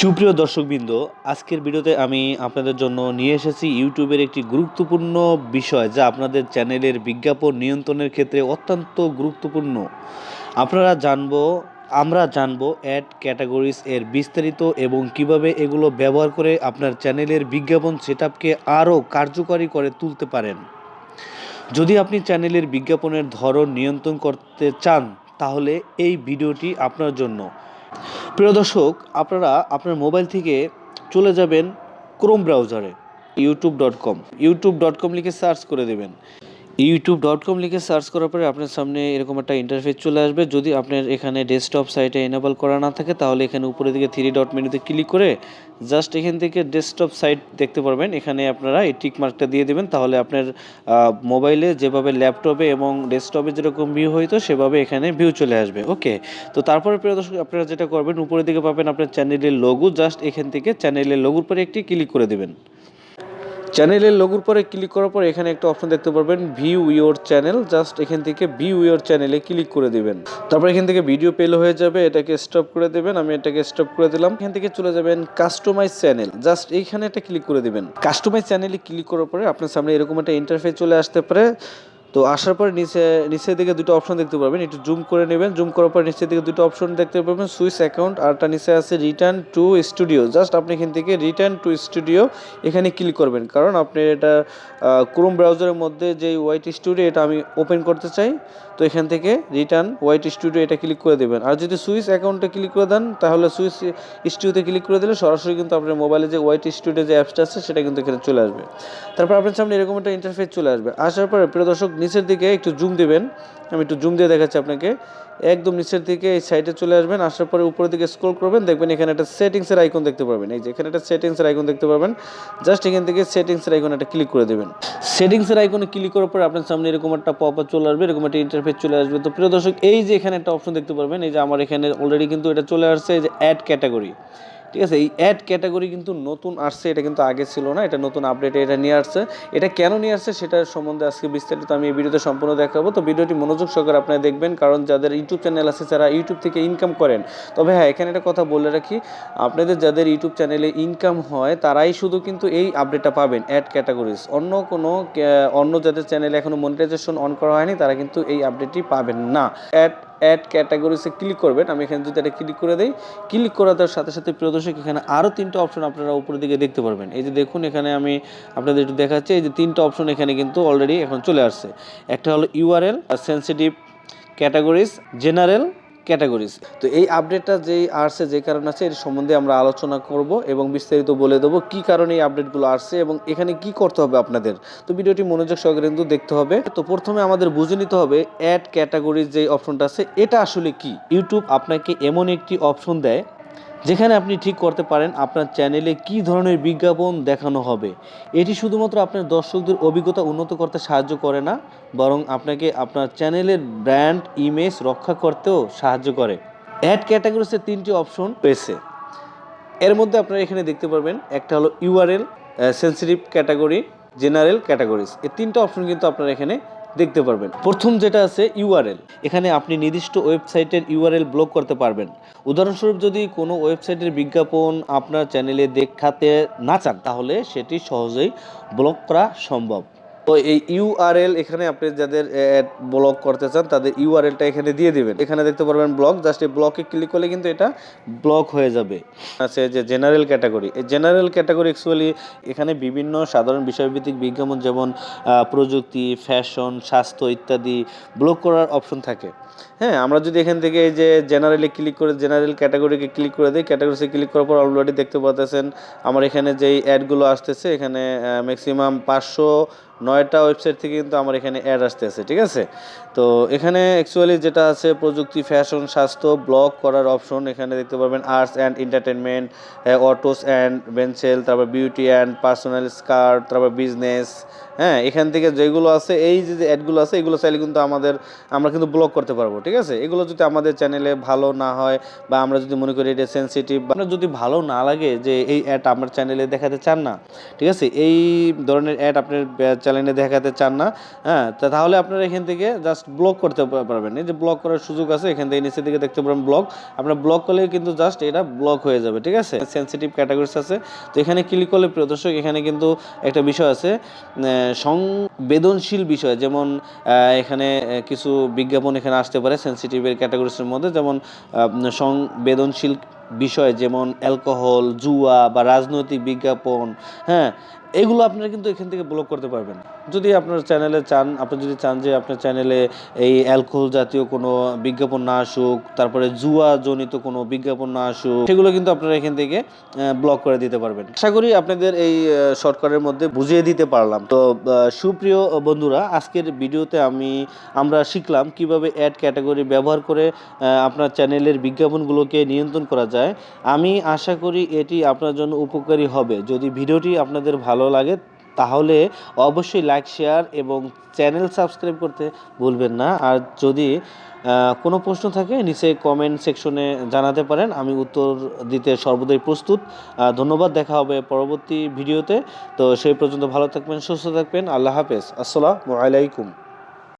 সুপ্রিয় দর্শকবৃন্দ, আজকের ভিডিওতে আমি আপনাদের জন্য নিয়ে এসেছি ইউটিউবের একটি গুরুত্বপূর্ণ বিষয় যা আপনাদের চ্যানেলের বিজ্ঞাপন নিয়ন্ত্রণের ক্ষেত্রে অত্যন্ত গুরুত্বপূর্ণ। আপনারা জানব, আমরা জানব অ্যাড ক্যাটাগরিজ এর বিস্তারিত এবং কীভাবে এগুলো ব্যবহার করে আপনার চ্যানেলের বিজ্ঞাপন সেটআপকে আরও কার্যকরী করে তুলতে পারেন। যদি আপনি চ্যানেলের বিজ্ঞাপনের ধরন নিয়ন্ত্রণ করতে চান, তাহলে এই ভিডিওটি আপনার জন্য। প্রিয় দর্শক, আপনারা আপনার মোবাইল থেকে চলে যাবেন ক্রোম ব্রাউজারে YouTube dot com YouTube dot com লিখে সার্চ করে দেবেন। ইউটিউব ডট কম লিখে সার্চ করার পরে আপনার সামনে এরকম একটা ইন্টারফেস চলে আসবে। যদি আপনার এখানে ডেস্কটপ সাইটে এনেবল করা না থাকে, তাহলে এখানে উপরের দিকে থ্রি ডট মেনুতে ক্লিক করে জাস্ট এখান থেকে ডেস্কটপ সাইট দেখতে পারবেন। এখানে আপনারা এই টিক মার্কটা দিয়ে দেবেন। তাহলে আপনার মোবাইলে যেভাবে ল্যাপটপে এবং ডেস্কটপে যেরকম ভিউ হইতো, সেভাবে এখানে ভিউ চলে আসবে। ওকে তো তারপরে প্রিয় দর্শক, আপনারা যেটা করবেন, উপরের দিকে পাবেন আপনার চ্যানেলের লোগো জাস্ট এখান থেকে চ্যানেলের লোগোর পরে একটি ক্লিক করে দেবেন। চ্যানেলের লগুর পরে ক্লিক করার পর এখানে একটা অপশন দেখতে পারবেন ভিউ ইউর চ্যানেল জাস্ট এখান থেকে ভিউ ইউর চ্যানেলে ক্লিক করে দেবেন। তারপর এখান থেকে ভিডিও পেল হয়ে যাবে, এটাকে স্টপ করে দেবেন, আমি এটাকে স্টপ করে দিলাম। এখান থেকে চলে যাবেন কাস্টমাইজ চ্যানেল জাস্ট এইখানে একটা ক্লিক করে দেবেন। কাস্টমাইজ চ্যানেলে ক্লিক করার পরে আপনার সামনে এরকম একটা ইন্টারফেস চলে আসতে পারে। তো আসার পর নিচে, নিচের দিকে দুটো অপশন দেখতে পাবেন একটু জুম করে নেবেন। জুম করার পর নিচের দিকে দুটো অপশন দেখতে পাবেন সুইচ অ্যাকাউন্ট আরটা নিচে আছে রিটার্ন টু স্টুডিও জাস্ট আপনি এখান থেকে রিটার্ন টু স্টুডিও এখানে ক্লিক করবেন। কারণ আপনি এটা ক্রোম ব্রাউজারের মধ্যে যে ওয়াইট স্টুডিও এটা আমি ওপেন করতে চাই। তো এখান থেকে রিটার্ন ওয়াইট স্টুডিও এটা ক্লিক করে দেবেন। আর যদি সুইচ অ্যাকাউন্টে ক্লিক করে দেন, তাহলে সুইচ স্টুডিওতে ক্লিক করে দিলে সরাসরি কিন্তু আপনার মোবাইলে যে ওয়াইট স্টুডিও যে অ্যাপসটা আছে, সেটা কিন্তু এখানে চলে আসবে। তারপর আপনার সামনে এরকম একটা ইন্টারফেস চলে আসবে। আসার পরে, প্রিয় দর্শক নিচের দিকে একটু জুম দেবেন। আমি একটু জুম দিয়ে দেখাচ্ছি আপনাকে। একদম নিচের দিকে এই সাইডে চলে আসবেন, আসার পরে উপরের দিকে স্ক্রল করবেন, দেখবেন এখানে একটা সেটিংসের আইকন দেখতে পারবেন এই যে এখানে একটা সেটিংসের আইকন দেখতে পারবেন জাস্ট এখান থেকে সেটিংসের আইকন একটা ক্লিক করে দেবেন। সেটিংসের আইকনে ক্লিক করার পর আপনার সামনে এরকম একটা পপ চলে আসবে, এরকম একটা ইন্টারফেস চলে আসবে। তো প্রিয় দর্শক, এই যে এখানে একটা অপশন দেখতে পারবেন, এই যে আমার এখানে অলরেডি কিন্তু এটা চলে আসছে, এই যে অ্যাড ক্যাটাগরি ঠিক আছে, এই অ্যাড ক্যাটাগরি কিন্তু নতুন আসছে, এটা কিন্তু আগে ছিল না, এটা নতুন আপডেটে এটা নিয়ে আসছে। এটা কেন নিয়ে আসছে সেটার সম্বন্ধে আজকে বিস্তারিত আমি এই ভিডিওতে সম্পূর্ণ দেখাবো। তো ভিডিওটি মনোযোগ সহকারে আপনারা দেখবেন, কারণ যাদের ইউটিউব চ্যানেল আছে, যারা ইউটিউব থেকে ইনকাম করেন, তবে হ্যাঁ এখানে একটা কথা বলে রাখি, আপনাদের যাদের ইউটিউব চ্যানেলে ইনকাম হয়, তারাই শুধু কিন্তু এই আপডেটটা পাবেন অ্যাড ক্যাটাগরিজ অন্য কোনো অন্য যাদের চ্যানেলে এখনও মনিটাইজেশন অন করা হয়নি, তারা কিন্তু এই আপডেটটি পাবেন না। অ্যাড অ্যাড ক্যাটাগরিসে ক্লিক করবেন। আমি এখানে যদি এটা ক্লিক করে দিই। ক্লিক করার সাথে সাথে প্রিয় দর্শক এখানে আরও তিনটা অপশন আপনারা উপরের দিকে দেখতে পারবেন। এই যে দেখুন, এখানে আমি আপনাদের একটু দেখাচ্ছি, এই যে তিনটা অপশন এখানে কিন্তু অলরেডি এখন চলে আসছে। একটা হলো URL sensitive categories general categories তো এই আপডেটটা যেই আসছে, যে কারণে আছে এর সম্বন্ধে আমরা আলোচনা করব এবং বিস্তারিত বলে দেবো কি কারণে এই আপডেটগুলো আসছে এবং এখানে কি করতে হবে আপনাদের। তো ভিডিওটি মনোযোগ সহকারে কিন্তু দেখতে হবে। তো প্রথমে আমাদের বুঝে নিতে হবে অ্যাড ক্যাটাগরিজ যে অপশনটা আছে, এটা আসলে কি? ইউটিউব আপনাকে এমন একটি অপশন দেয় যেখানে আপনি ঠিক করতে পারেন আপনার চ্যানেলে কি ধরনের বিজ্ঞাপন দেখানো হবে। এটি শুধুমাত্র আপনার দর্শকদের অভিজ্ঞতা উন্নত করতে সাহায্য করে না, বরং আপনাকে আপনার চ্যানেলের ব্র্যান্ড, ইমেজ রক্ষা করতেও সাহায্য করে। অ্যাড ক্যাটাগরিসের তিনটি অপশন রয়েছে। এর মধ্যে আপনারা এখানে দেখতে পারবেন, একটা হলো URL sensitive category general categories এই তিনটা অপশন কিন্তু আপনারা এখানে দেখতে পারবেন। প্রথম যেটা আছে ইউআরএল এখানে আপনি নির্দিষ্ট ওয়েবসাইটের ইউআরএল ব্লক করতে পারবেন। উদাহরণস্বরূপ যদি কোনো ওয়েবসাইটের বিজ্ঞাপন আপনার চ্যানেলে দেখাতে না চান, তাহলে সেটি সহজেই ব্লক করা সম্ভব। তো এই ইউআরএল এখানে আপনি যাদের ব্লক করতে চান, তাদের ইউআরএলটা এখানে দিয়ে দিবেন। এখানে দেখতে পারবেন ব্লক জাস্ট এই ব্লকে ক্লিক করলে কিন্তু এটা ব্লক হয়ে যাবে। আছে যে জেনারেল ক্যাটাগরি এই জেনারেল ক্যাটাগরি অ্যাকচুয়ালি এখানে বিভিন্ন সাধারণ বিষয়ভিত্তিক বিজ্ঞাপন যেমন প্রযুক্তি ফ্যাশন স্বাস্থ্য ইত্যাদি ব্লক করার অপশন থাকে। হ্যাঁ আমরা যদি এখান থেকে এই যে জেনারেলে ক্লিক করে জেনারেল ক্যাটাগরিকে ক্লিক করে দিই ক্যাটাগরিতে ক্লিক করার পর অলরেডি দেখতে পাচ্ছেন আমার এখানে যেই অ্যাডগুলো আসতেছে, এখানে ম্যাক্সিমাম পাঁচশো নয়টা ওয়েবসাইট থেকে কিন্তু আমার এখানে অ্যাড আসতেছে, ঠিক আছে? তো এখানে অ্যাকচুয়ালি যেটা আছে, প্রযুক্তি ফ্যাশন স্বাস্থ্য ব্লগ করার অপশন এখানে দেখতে পারবেন arts and entertainment autos and বেঞ্চেল তারপর বিউটি অ্যান্ড পার্সোনাল স্কার্ট তারপর বিজনেস হ্যাঁ এখান থেকে যেগুলো আছে, এই যে অ্যাডগুলো আছে, এগুলো চাইলে কিন্তু আমাদের, আমরা কিন্তু ব্লক করতে পারব, ঠিক আছে? এগুলো যদি আমাদের চ্যানেলে ভালো না হয়, বা আমরা যদি মনে করি এটা সেন্সিটিভ আপনার যদি ভালো না লাগে যে এই অ্যাড আমার চ্যানেলে দেখাতে চান না, ঠিক আছে? এই ধরনের অ্যাড আপনার চ্যানেলে দেখাতে চান না হ্যাঁ তাহলে আপনারা এখান থেকে জাস্ট ব্লক করতে পারবেন। এই যে ব্লক করার সুযোগ আছে, এখান থেকে নিচের দিকে দেখতে পারেন ব্লক আপনার ব্লক করলে কিন্তু জাস্ট এটা ব্লক হয়ে যাবে, ঠিক আছে? সেন্সিটিভ ক্যাটাগরিজ আছে। তো এখানে ক্লিক করলে, প্রিয় দর্শক, এখানে কিন্তু একটা বিষয় আছে সংবেদনশীল বিষয়। যেমন এখানে কিছু বিজ্ঞাপন এখানে আসতে পারে সেন্সিটিভের ক্যাটাগরিজের মধ্যে। যেমন সংবেদনশীল বিষয় যেমন অ্যালকোহল, জুয়া বা রাজনৈতিক বিজ্ঞাপন হ্যাঁ এগুলো আপনারা কিন্তু এখান থেকে ব্লক করতে পারবেন। যদি আপনার চ্যানেলে চান, আপনি যদি চান যে আপনার চ্যানেলে এই অ্যালকোহল জাতীয় কোনো বিজ্ঞাপন না আসুক, তারপরে জুয়া জনিত কোনো বিজ্ঞাপন না আসুক, সেগুলো কিন্তু আপনারা এখান থেকে ব্লক করে দিতে পারবেন। আশা করি আপনাদের এই শর্টকাটের মধ্যে বুঝিয়ে দিতে পারলাম। তো সুপ্রিয় বন্ধুরা, আজকের ভিডিওতে আমি, আমরা শিখলাম কীভাবে অ্যাড ক্যাটাগরি ব্যবহার করে আপনার চ্যানেলের বিজ্ঞাপনগুলোকে নিয়ন্ত্রণ করা যায়। আমি আশা করি এটি আপনার জন্য উপকারী হবে। যদি ভিডিওটি আপনাদের ভালো লাগে, তাহলে অবশ্যই লাইক শেয়ার এবং চ্যানেল সাবস্ক্রাইব করতে ভুলবেন না। আর যদি কোনো প্রশ্ন থাকে, নিচে কমেন্ট সেকশনে জানাতে পারেন। আমি উত্তর দিতে সর্বদাই প্রস্তুত। ধন্যবাদ। দেখা হবে পরবর্তী ভিডিওতে। তো সেই পর্যন্ত ভালো থাকবেন, সুস্থ থাকবেন। আল্লাহ হাফেজ। আসসালামু আলাইকুম।